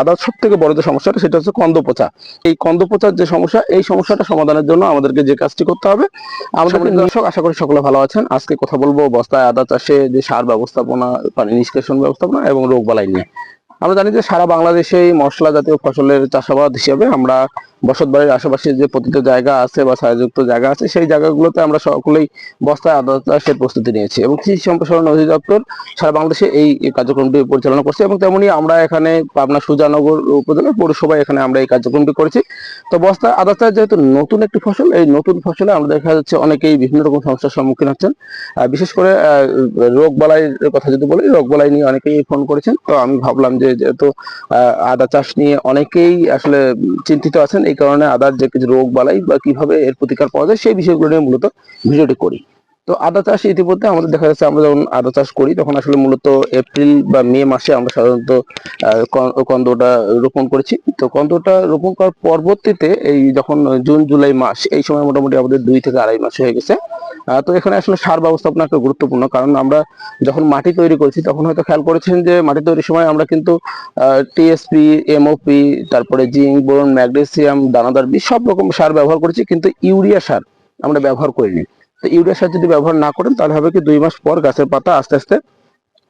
আদার সব থেকে বড় যে সমস্যাটা সেটা হচ্ছে কন্দ পোচা এই কন্দ পোচার যে সমস্যা এই সমস্যাটা সমাধানের জন্য আমাদেরকে যে কাজটি করতে হবে আমাদের দর্শক আশা করি সকলে ভালো আছেন। আজকে কথা বলব বস্তায় আদা চাষে যে সার ব্যবস্থাপনা পানি নিষ্কাশন ব্যবস্থাপনা এবং রোগ বালাই নিয়ে। আমরা জানি যে সারা বাংলাদেশে এই মশলা জাতীয় ফসলের চাষাবাদ হিসেবে আমরা বসত বাড়ির আশেপাশে যে পতিত জায়গা আছে বা ছায়াযুক্ত জায়গা আছে, সেই জায়গাগুলোতে আমরা সকলেই বস্তায় আদা চাষের প্রস্তুতি নিয়েছি এবং কৃষি সম্প্রসারণ অধিদপ্তর সারা বাংলাদেশে এই কার্যক্রমটি পরিচালনা করছে এবং তেমনি আমরা এখানে পাবনা সুজানগর উপজেলার পৌরসভায় এখানে আমরা এই কার্যক্রমটি করেছি। তো বস্তা আদা যেহেতু নতুন একটি ফসল, এই নতুন ফসলে আমরা দেখা যাচ্ছে অনেকেই বিভিন্ন রকম সমস্যার সম্মুখীন হচ্ছেন। বিশেষ করে রোগ বালাইয়ের কথা যদি বলি, রোগ বালাই নিয়ে অনেকেই ফোন করেছেন। তো আমি ভাবলাম যে যেহেতু আদা চাষ নিয়ে অনেকেই আসলে চিন্তিত আছেন, এই কারণে আদার যে কিছু রোগ বালাই বা কীভাবে এর প্রতিকার পাওয়া যায়, সেই বিষয়গুলো নিয়ে মূলত ভিডিওটি করি। তো আদা চাষ ইতিমধ্যে আমাদের দেখা যাচ্ছে, আমরা যখন আদা চাষ করি, তখন আসলে মূলত এপ্রিল বা মে মাসে আমরা সাধারণত কন্দটা রোপণ করেছি। তো কন্দটা রোপণ করার পরবর্তীতে এই যখন জুন, জুলাই মাস, এই সময় মোটামুটি আমাদের দুই থেকে আড়াই মাস হয়ে গেছে। তো এখানে আসলে সার ব্যবস্থাপনা একটা গুরুত্বপূর্ণ, কারণ আমরা যখন মাটি তৈরি করেছি তখন হয়তো খেয়াল করেছেন যে মাটি তৈরির সময় আমরা কিন্তু টিএসপি এমওপি তারপরে জিঙ্ক, বোরন, ম্যাগনেসিয়াম, দানাদার বীজ সব রকম সার ব্যবহার করেছি, কিন্তু ইউরিয়া সার আমরা ব্যবহার করিনি। তো ইউরিয়া সার যদি ব্যবহার না করেন তাহলে হবে কি দুই মাস পর গাছের পাতা আস্তে আস্তে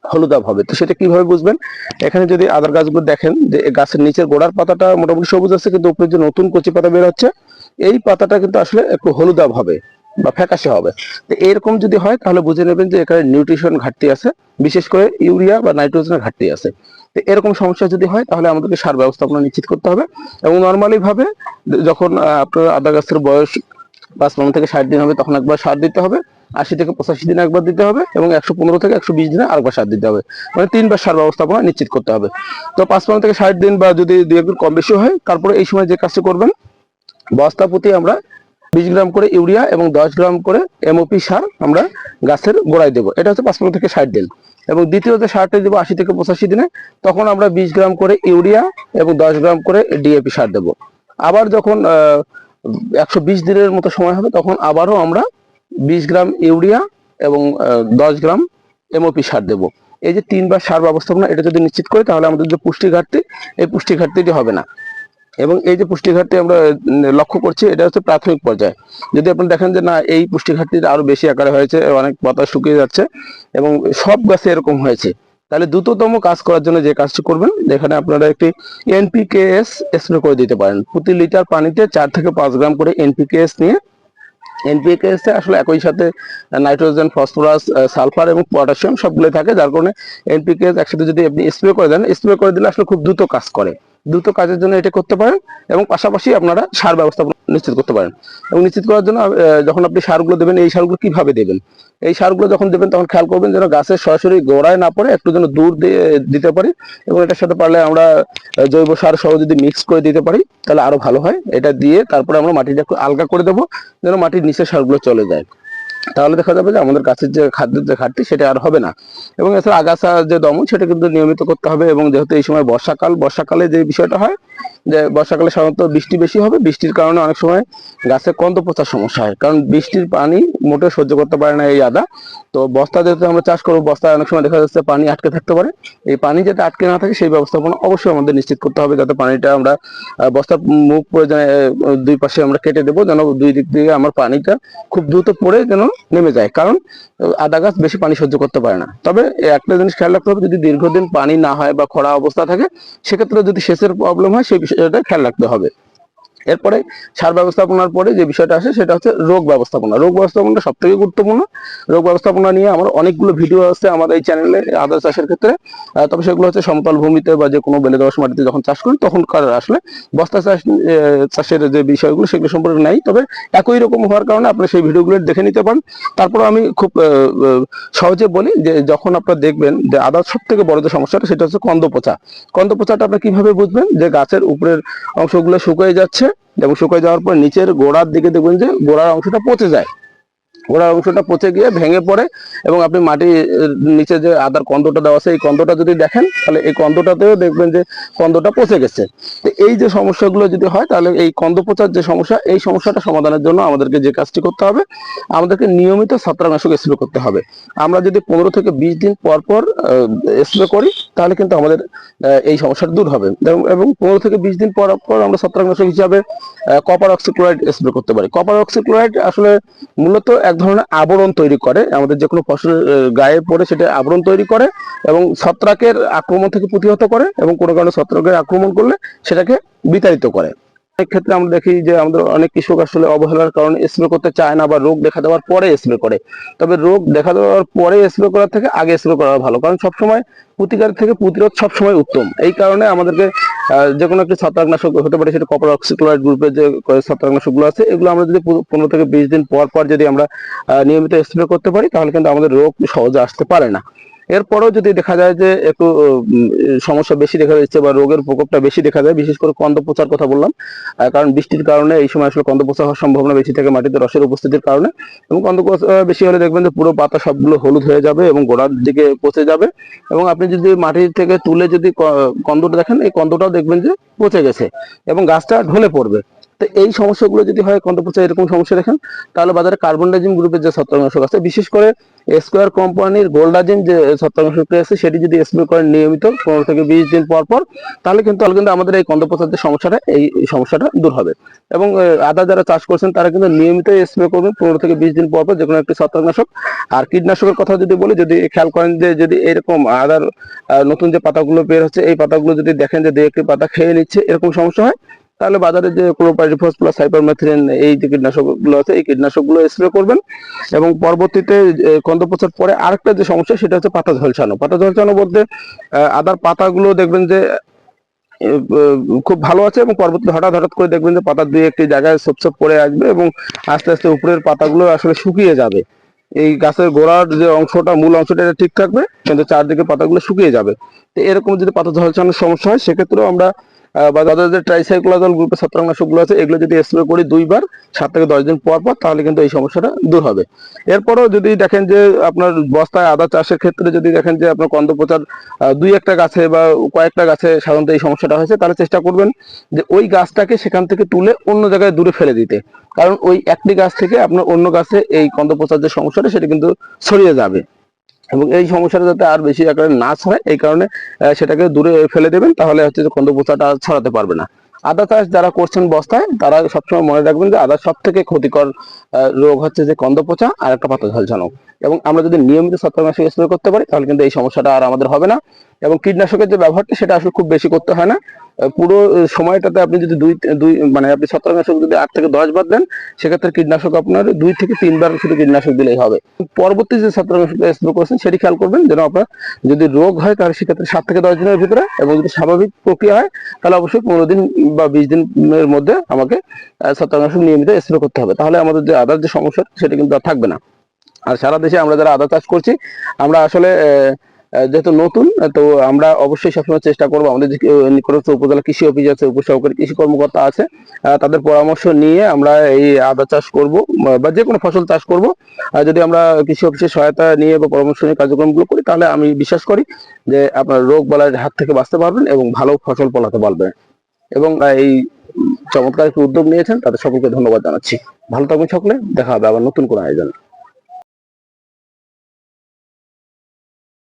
হলুদাভ হবে। তো সেটা কীভাবে বুঝবেন? এখানে যদি আদার গাছগুলো দেখেন যে গাছের নিচের গোড়ার পাতাটা মোটামুটি সবুজ আছে, কিন্তু উপরে যে নতুন কচি পাতা বের হচ্ছে, এই পাতাটা কিন্তু আসলে একটু হলুদাভ হবে। বা ফ্যাকাশে হবে। তো এরকম যদি হয়, তাহলে বুঝে নেবেন যে এখানে নিউট্রিশন ঘাটতি আছে, বিশেষ করে ইউরিয়া বা নাইট্রোজেনের ঘাটতি আছে। তো এরকম সমস্যা যদি হয়, তাহলে আমাদেরকে সার ব্যবস্থাপনা নিশ্চিত করতে হবে। এবং নর্মালি ভাবে যখন আপনার আদা গাছের বয়স পাঁচপান্ন থেকে ষাট দিন হবে, তখন একবার সার দিতে হবে। আশি থেকে পঁচাশি দিনে একবার দিতে হবে এবং একশো পনেরো থেকে একশো বিশ দিনে আরেকবার সার দিতে হবে। মানে তিনবার সার ব্যবস্থাপনা নিশ্চিত করতে হবে। তো পাঁচপান্ন থেকে ষাট দিন বা যদি দু একদিন কম বেশি হয়, তারপরে এই সময় যে কাজটি করবেন বস্তা প্রতি আমরা বিশ গ্রাম করে ইউরিয়া এবং দশ গ্রাম করে এমওপি সার আমরা গাছের গোড়ায় দেবো। এটা হচ্ছে পাঁচপান্ন থেকে ষাট দিন এবং দ্বিতীয় যে সারটা দেবো আশি থেকে পঁচাশি দিনে। তখন আমরা বিশ গ্রাম করে ইউরিয়া এবং দশ গ্রাম করে ডিএপি সার দেবো। আবার যখন একশো বিশ দিনের মতো সময় হবে, তখন আবারও আমরা বিশ গ্রাম ইউরিয়া এবং দশ গ্রাম এমওপি সার দেবো। এই যে তিনবার সার ব্যবস্থাপনা, এটা যদি নিশ্চিত করি, তাহলে আমাদের যে পুষ্টি ঘাটতি এই পুষ্টি ঘাটতিটি হবে না। এবং এই যে পুষ্টি ঘাটতি আমরা লক্ষ্য করছি, এটা হচ্ছে প্রাথমিক পর্যায়ে। যদি আপনি দেখেন যে না, এই পুষ্টি ঘাটতিটা আরও বেশি আকারে হয়েছে, অনেক পাতা শুকিয়ে যাচ্ছে, এবং সব গাছে এরকম হয়েছে, তাহলে দ্রুততম কাজ করার জন্য যে কাজটি করবেন, যেখানে আপনারা একটি এনপিকেএস স্প্রে করে দিতে পারেন। প্রতি লিটার পানিতে চার থেকে পাঁচ গ্রাম করে এনপিকেএস নিয়ে। এনপিকেএস এ আসলে একই সাথে নাইট্রোজেন, ফসফরাস সালফার এবং পটাশিয়াম সবগুলো থাকে, যার কারণে এনপিকেএস একসাথে যদি আপনি স্প্রে করে দেন, স্প্রে করে দিলে আসলে খুব দ্রুত কাজ করে। দ্রুত কাজের জন্য এটা করতে পারেন এবং পাশাপাশি আপনারা সার ব্যবস্থাপনা নিশ্চিত করতে পারেন। এবং নিশ্চিত করার জন্য যখন আপনি সারগুলো দেবেন, এই সারগুলো কীভাবে দেবেন? এই সারগুলো যখন দেবেন, তখন খেয়াল করবেন যেন গাছের সরাসরি গোড়ায় না পড়ে, একটু যেন দূর দিয়ে, দিতে পারি এবং এটার সাথে পারলে আমরা জৈব সার সহ যদি মিক্স করে দিতে পারি, তাহলে আরও ভালো হয়। এটা দিয়ে তারপরে আমরা মাটিটা একটু আলগা করে দেবো, যেন মাটির নিচে সারগুলো চলে যায়। তাহলে দেখা যাবে যে আমাদের গাছের যে খাদ্যের যে ঘাটতি, সেটা আর হবে না। এবং এছাড়া আগাছা যে দমন, সেটা কিন্তু নিয়মিত করতে হবে। এবং যেহেতু এই সময় বর্ষাকাল, বর্ষাকালে যে বিষয়টা হয় যে বর্ষাকালে সাধারণত বৃষ্টি বেশি হবে। বৃষ্টির কারণে অনেক সময় গাছে কন্দ পচার সমস্যা হয়। কারণ বৃষ্টির পানি মোটে সহ্য করতে পারে না এই আদা। তো বস্তা যেহেতু আমরা চাষ করব, বস্তায় অনেক সময় দেখা যাচ্ছে পানি আটকে থাকতে পারে। এই পানি যাতে আটকে না থাকে, সেই ব্যবস্থাপনা অবশ্যই আমাদের নিশ্চিত করতে হবে। যাতে পানিটা আমরা বস্তার মুখ প্রয়োজনে দুই পাশে আমরা কেটে দেবো, যেন দুই দিক থেকে আমার পানিটা খুব দ্রুত পড়ে যেন নেমে যায়। কারণ আদা গাছ বেশি পানি সহ্য করতে পারে না। তবে একটা জিনিস খেয়াল রাখতে হবে, যদি দীর্ঘদিন পানি না হয় বা খরা অবস্থা থাকে, সেক্ষেত্রে যদি সেচের প্রবলেম হয় সেই বিষয়টা খেয়াল রাখতে হবে। এরপরে সার ব্যবস্থাপনার পরে যে বিষয়টা আসে সেটা হচ্ছে রোগ ব্যবস্থাপনা। রোগ ব্যবস্থাপনাটা সব থেকে গুরুত্বপূর্ণ। রোগ ব্যবস্থাপনা নিয়ে আমার অনেকগুলো ভিডিও আছে আমার এই চ্যানেলে আদা চাষের ক্ষেত্রে। তবে সেগুলো হচ্ছে সমতল ভূমিতে বা যে কোনো বেলে দোয়াশ মাটিতে যখন চাষ করি তখন আসলে বস্তা চাষ চাষের যে বিষয়গুলো সেগুলো সম্পর্কে নাই। তবে একই রকম হওয়ার কারণে আপনি সেই ভিডিওগুলো দেখে নিতে পারেন। তারপর আমি খুব সহজে বলি যে যখন আপনারা দেখবেন যে আদার সব থেকে বড় যে সমস্যাটা, সেটা হচ্ছে কন্দ পচা কন্দ পচাটা আপনি কীভাবে বুঝবেন? যে গাছের উপরের অংশগুলো শুকিয়ে যাচ্ছে এবং শুকিয়ে যাওয়ার পর নিচের গোড়ার দিকে দেখবেন যে গোড়ার অংশটা পচে যায়। গোড়ার অংশটা পচে গিয়ে ভেঙে পড়ে এবং আপনি মাটি নিচে যে আদার কন্দটা দেওয়া আছে, এই কন্দটা যদি দেখেন, তাহলে এই কন্দটাতেও দেখবেন যে কন্দটা পচে গেছে। তো এই যে সমস্যাগুলো যদি হয়, তাহলে এই কন্দ পচার যে সমস্যা, এই সমস্যাটা সমাধানের জন্য আমাদেরকে যে কাজটি করতে হবে, আমাদেরকে নিয়মিত ছত্রাকনাশক স্প্রে করতে হবে। আমরা যদি পনেরো থেকে বিশ দিন পর পর স্প্রে করি, তাহলে কিন্তু আমাদের এই সমস্যাটা দূর হবে। এবং- পনেরো থেকে বিশ দিন পর পর আমরা ছত্রাকনাশক হিসাবে কপার অক্সিক্লোরাইড স্প্রে করতে পারি। কপার অক্সিক্লোরাইড আসলে মূলত এক ধরনের আবরণ তৈরি করে, আমাদের যে কোনো ফসলের গায়ে পড়ে সেটা আবরণ তৈরি করে এবং ছত্রাকের আক্রমণ থেকে প্রতিহত করে এবং কোনো কারণে ছত্রাকের আক্রমণ করলে সেটাকে বিতাড়িত করে। অনেক ক্ষেত্রে আমরা দেখি যে আমাদের অনেক কৃষক আসলে অবহেলার কারণে স্প্রে করতে চায় না বা রোগ দেখা দেওয়ার পরে স্প্রে করে। তবে রোগ দেখা দেওয়ার পরে স্প্রে করার থেকে আগে স্প্রে করা ভালো। কারণ সবসময় প্রতিকার থেকে প্রতিরোধ সবসময় উত্তম। এই কারণে আমাদেরকে যে কোনো একটি ছত্রাকনাশক হতে পারে, সেটা কপার অক্সিক্লোরাইড গ্রুপের যে ছত্রাকনাশকগুলো আছে, এগুলো আমরা যদি পনেরো থেকে বিশ দিন পর পর যদি আমরা নিয়মিত স্প্রে করতে পারি, তাহলে কিন্তু আমাদের রোগ সহজে আসতে পারে না। এরপরেও যদি দেখা যায় যে একটু সমস্যা বেশি দেখা যাচ্ছে বা রোগের প্রকোপটা বেশি দেখা যায়, বিশেষ করে কন্দ পচার কথা বললাম কারণ বৃষ্টির কারণে এই সময় আসলে কন্দ পচা হওয়ার সম্ভাবনা বেশি থাকে মাটিতে রসের উপস্থিতির কারণে এবং কন্দ বেশি হলে দেখবেন যে পুরো পাতা সবগুলো হলুদ হয়ে যাবে এবং গোড়ার দিকে পচে যাবে এবং আপনি যদি মাটি থেকে তুলে যদি কন্দটা দেখেন, এই কন্দটাও দেখবেন যে পচে গেছে এবং গাছটা ঢলে পড়বে। তো এই সমস্যাগুলো যদি হয় কন্দ এরকম সমস্যা দেখেন, তাহলে বাজারে কার্বন ডাইজিম গ্রুপের যে ছত্রাকনাশক আছে, বিশেষ করে স্কোয়ার কোম্পানির গোল্ডাজিম যে ছত্রাকনাশকটি আছে, সেটি যদি স্প্রে করেন নিয়মিত পনেরো থেকে বিশ দিন পর পর, তাহলে কিন্তু কিন্তু আমাদের এই কন্দ যে সমস্যাটা, এই সমস্যাটা দূর হবে। এবং আদা যারা চাষ করছেন, তারা কিন্তু নিয়মিত স্প্রে করবেন পনেরো থেকে বিশ দিন পর পর যে কোনো একটি ছত্রাকনাশক। আর কীটনাশকের কথা যদি বলি, যদি খেয়াল করেন যে, যদি এরকম আদার নতুন যে পাতাগুলো বের হচ্ছে, এই পাতাগুলো যদি দেখেন যে দুই একটি পাতা খেয়ে নিচ্ছে, এরকম সমস্যা হয় তাহলে বাজারে যে ক্লোরোপাইরিফস প্লাস হাইপারমেথ্রিন এই যে কীটনাশকগুলো আছে, এই কীটনাশকগুলো স্প্রে করবেন। এবং পরবর্তীতে কন্দ পচার পরে আরেকটা যে সমস্যা, সেটা হচ্ছে পাতা ঝলসানো। পাতা ঝলসানো বলতে আদার পাতাগুলো দেখবেন যে খুব ভালো আছে এবং পরবর্তীতে হঠাৎ হঠাৎ করে দেখবেন যে পাতা দুই একটি জায়গায় সপ সপ পড়ে আসবে এবং আস্তে আস্তে উপরের পাতাগুলো আসলে শুকিয়ে যাবে। এই গাছের গোড়ার যে অংশটা, মূল অংশটা, এটা ঠিক থাকবে, কিন্তু চারদিকে পাতাগুলো শুকিয়ে যাবে। তো এরকম যদি পাতা ঝলসানোর সমস্যা হয়, সেক্ষেত্রেও আমরা বা যাদের যে ট্রাইসাইক্লোজল গ্রুপের ছত্রাকনাশকগুলো আছে এগুলো যদি স্প্রে করি দুইবার সাত থেকে দশ দিন পর পর তাহলে কিন্তু এই সমস্যাটা দূর হবে। এরপরেও যদি দেখেন যে আপনার বস্তায় আদা চাষের ক্ষেত্রে যদি দেখেন যে আপনার কন্দ পচার আহ, দুই একটা গাছে বা কয়েকটা গাছে সাধারণত এই সমস্যাটা হয়েছে তাহলে চেষ্টা করবেন যে ওই গাছটাকে সেখান থেকে তুলে অন্য জায়গায় দূরে ফেলে দিতে। কারণ ওই একটি গাছ থেকে আপনার অন্য গাছে এই কন্দ পচার যে সমস্যাটা সেটা কিন্তু ছড়িয়ে যাবে। এবং এই সমস্যাটা যাতে আর বেশি আকারে না ছড়ায়, এই কারণে সেটাকে দূরে ফেলে দেবেন, তাহলে হচ্ছে যে কন্দ আর ছড়াতে পারবে না। আদা চাষ যারা করছেন বস্তায়, তারা সবসময় মনে রাখবেন যে আদার সব থেকে ক্ষতিকর রোগ হচ্ছে যে কন্দ পচা আর একটা পাতা ঝলসানো এবং আমরা যদি নিয়মিত ছত্রাকনাশক স্প্রে করতে পারি, তাহলে কিন্তু এই সমস্যাটা আর আমাদের হবে না। এবং কীটনাশকের যে ব্যবহারটা, সেটা আসলে খুব বেশি করতে হয় না। পুরো সময়টাতে আপনি যদি দুই দুই মানে আপনি ছত্রাকনাশক যদি আট থেকে দশ বার দেন, সেক্ষেত্রে কীটনাশক আপনার দুই থেকে তিনবার শুধু কীটনাশক দিলেই হবে। পরবর্তী যে ছত্রাকনাশক স্প্রে করছেন, সেটি খেয়াল করবেন যেন আপনার যদি রোগ হয়, তাহলে সেক্ষেত্রে সাত থেকে দশ দিনের ভিতরে এবং যদি স্বাভাবিক প্রক্রিয়া হয়, তাহলে অবশ্যই পনেরো দিন বা বিশ দিনের মধ্যে আমাকে ছত্রাকনাশক নিয়মিত স্প্রে করতে হবে। তাহলে আমাদের যে আদার যে সমস্যা, সেটা কিন্তু আর থাকবে না। আর সারা দেশে আমরা যারা আদা চাষ করছি, আমরা আসলে যেহেতু নতুন তো আমরা অবশ্যই সবসময় চেষ্টা করব আমাদের যে নিকটস্থ উপজেলা কৃষি অফিস আছে উপসহকারী কৃষি কর্মকর্তা আছে তাদের পরামর্শ নিয়ে আমরা এই আদা চাষ করব, বা যে কোনো ফসল চাষ করব। যদি আমরা কৃষি অফিসের সহায়তা নিয়ে বা পরামর্শ নিয়ে কার্যক্রমগুলো করি, তাহলে আমি বিশ্বাস করি যে আপনার রোগ বালাইয়ের হাত থেকে বাঁচতে পারবেন এবং ভালো ফসল ফলাতে পারবেন। এবং এই চমৎকার একটি উদ্যোগ নিয়েছেন, তাদের সকলকে ধন্যবাদ জানাচ্ছি। ভালো থাকবেন সকলে, দেখা হবে আবার নতুন কোনো আয়োজন।